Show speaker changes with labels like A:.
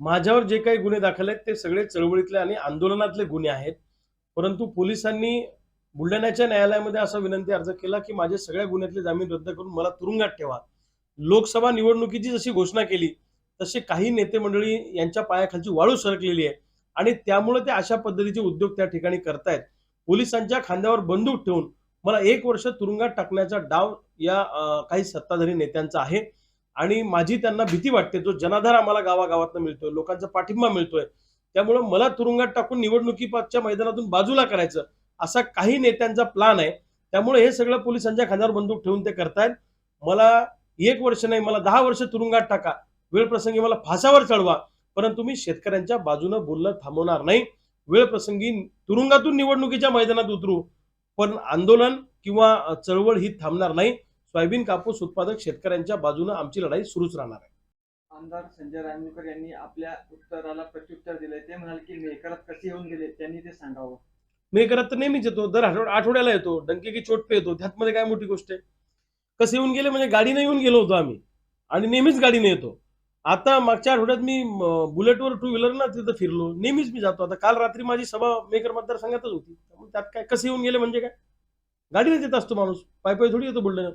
A: माझ्यावर जे काही गुन्हे दाखल आहेत ते सगळे चळवळीतले आणि आंदोलनातले गुन्हे आहेत. परंतु पोलिसांनी बुलढाण्याच्या न्यायालयामध्ये असा विनंती अर्ज केला की माझे सगळ्या गुन्ह्यातले जामीन रद्द करून मला तुरुंगात ठेवा. लोकसभा निवडणुकीची जशी घोषणा केली तसे काही नेते मंडळी यांच्या पायाखालची वाळू सरकलेली आहे आणि त्यामुळे ते अशा पद्धतीचे उद्योग त्या ठिकाणी करतायत. पोलिसांच्या खांद्यावर बंदूक ठेवून मला एक वर्ष तुरुंगात टाकण्याचा डाव या काही सत्ताधारी नेत्यांचा आहे. आणि माझी त्यांना भीती वाटते. जो जनाधार आम्हाला गावागावातनं मिळतोय लोकांचा पाठिंबा मिळतोय त्यामुळे मला तुरुंगात टाकून निवडणुकीच्या मैदानातून बाजूला करायचं असा काही नेत्यांचा प्लान आहे. त्यामुळे हे सगळं पोलिसांच्या खांद्यावर बंदूक ठेवून ते करतायत. मला एक वर्ष नाही मला दहा वर्ष तुरुंगात टाका. वेळ प्रसंगी मला फासावर चढवा. परंतु मी शेतकऱ्यांच्या बाजूनं बोलणं थांबवणार नाही. वेळ प्रसंगी तुरुंगातून निवडणुकीच्या मैदानात उतरू. पण आंदोलन किंवा चळवळ ही थांबणार नाही. सोयाबीन कापूस उत्पादक शेतकऱ्यांच्या बाजूनं आमची लढाई सुरूच राहणार आहे.
B: आमदार संजय रायमुळकर यांनी आपल्या उत्तराला प्रत्युत्तर दिले ते म्हणाले की मेकरात कसे येऊन गेले त्यांनी ते सांगावं.
A: मी करत तर नेहमीच येतो दर आठवड- आठवड्याला येतो डंके की चोट पे येतो त्यात मध्ये काय मोठी गोष्ट आहे? कसे येऊन गेले म्हणजे गाडीने येऊन गेलो होतो आम्ही आणि नेहमीच गाडीने येतो. आता मागच्या आठवड्यात मी बुलेटवर टू व्हीलर ना तिथं फिरलो नेहमीच मी जातो. आता काल रात्री माझी सभा मेकर मतदारसंघातच होती. त्यामुळे त्यात काय कसे येऊन गेले म्हणजे काय? गाडीनेच येत असतो माणूस पाय पाय थोडी येतो बुलढाण्यात.